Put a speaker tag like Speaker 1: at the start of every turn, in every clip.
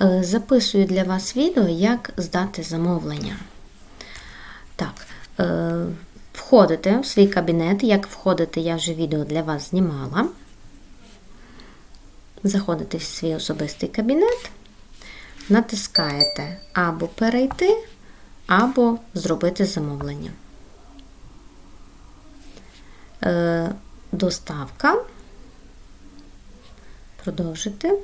Speaker 1: Е, Записую для вас відео, як здати замовлення. Так, е, входите в свій кабінет. Як входити, я вже відео для вас знімала. Заходите в свій особистий кабінет, натискаєте або перейти, або зробити замовлення. Е, Доставка. Продовжити.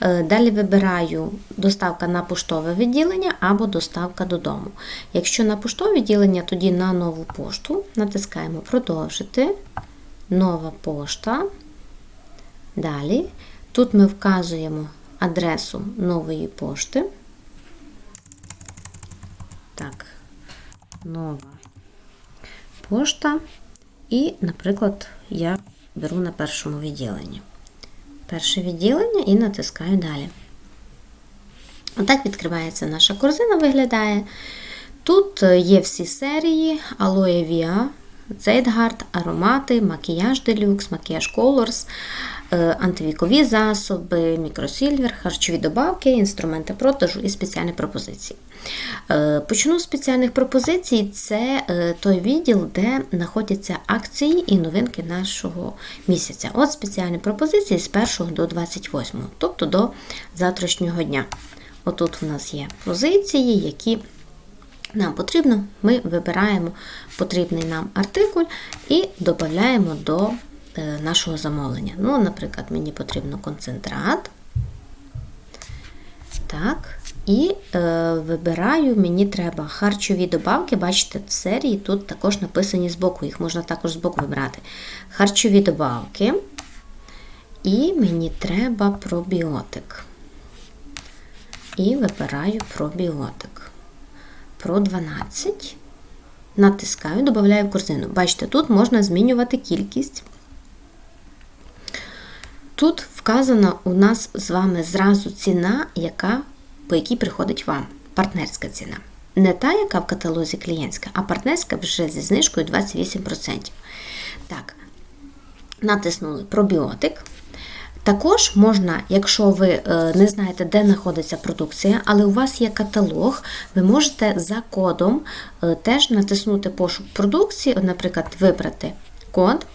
Speaker 1: Е, Далі вибираю доставка на поштове відділення або доставка додому. Якщо на поштове відділення, тоді на нову пошту натискаємо Продовжити. Нова пошта. Далі. Тут ми вказуємо адресу нової пошти. Так, нова пошта. І, наприклад, я беру на першому відділенні. Перше відділення і натискаю далі. Отак відкривається наша корзина, виглядає. Тут є всі серії: Aloe Via, Zeitgard, аромати, макіяж Deluxe, макіяж Colors, антивікові засоби, мікросільвер, харчові добавки, інструменти продажу і спеціальні пропозиції. Е, Почну з спеціальних пропозицій. Це е, той відділ, де знаходяться акції і новинки нашого місяця. От спеціальні пропозиції з 1 до 28, тобто до завтрашнього дня. Отут у нас є позиції, які нам потрібно. Ми вибираємо потрібний нам артикуль і додаємо до е, нашого замовлення. Ну, наприклад, мені потрібно концентрат. Так, і е, вибираю, мені треба харчові добавки. Бачите, в серії тут також написані збоку, їх можна також збоку вибрати. Харчові добавки. І мені треба пробіотик. І вибираю пробіотик. Про 12. Натискаю, додаю в корзину. Бачите, тут можна змінювати кількість. Тут вказана у нас з вами зразу ціна, яка, по якій приходить вам. Партнерська ціна. Не та, яка в каталозі клієнтська, а партнерська вже зі знижкою 28%. Так, натиснули пробіотик. Також можна, якщо ви е, не знаєте, де знаходиться продукція, але у вас є каталог, ви можете за кодом е, теж натиснути пошук продукції, наприклад, вибрати код,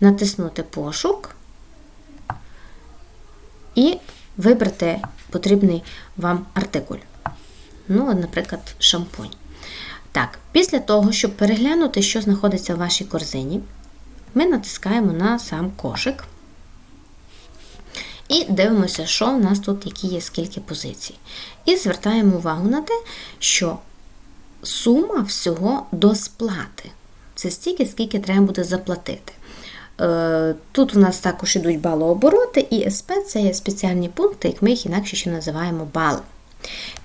Speaker 1: натиснути пошук і вибрати потрібний вам артикуль. Ну, наприклад, шампунь. Так, після того, щоб переглянути, що знаходиться в вашій корзині, ми натискаємо на сам кошик. І дивимося, що в нас тут, які є скільки позицій. І звертаємо увагу на те, що сума всього до сплати. Це стільки, скільки треба буде заплатити. Е, тут у нас також йдуть балообороти, і СП це є спеціальні пункти, як ми їх інакше ще називаємо бали.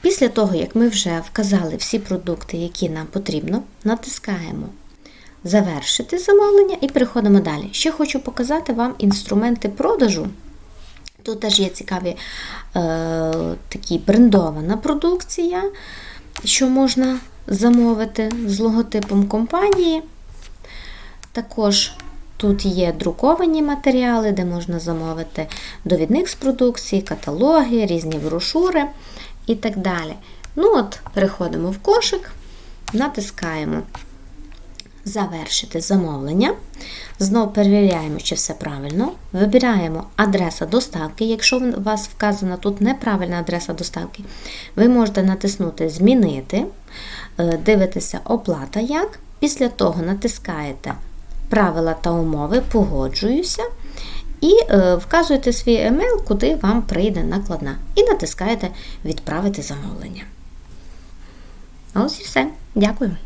Speaker 1: Після того, як ми вже вказали всі продукти, які нам потрібно, натискаємо Завершити замовлення і переходимо далі. Ще хочу показати вам інструменти продажу. Тут теж є цікаві е, такі брендована продукція, що можна замовити з логотипом компанії. Також тут є друковані матеріали, де можна замовити довідник з продукції, каталоги, різні брошури і так далі. Ну от, Переходимо в кошик, натискаємо Завершити замовлення. Знову перевіряємо, чи все правильно. Вибираємо адреса доставки. Якщо у вас вказана тут неправильна адреса доставки, ви можете натиснути Змінити, е, дивитеся оплата як. Після того натискаєте Правила та умови, погоджуюся. І е, вказуєте свій емейл, куди вам прийде накладна. І натискаєте Відправити замовлення. Ось і все. Дякую.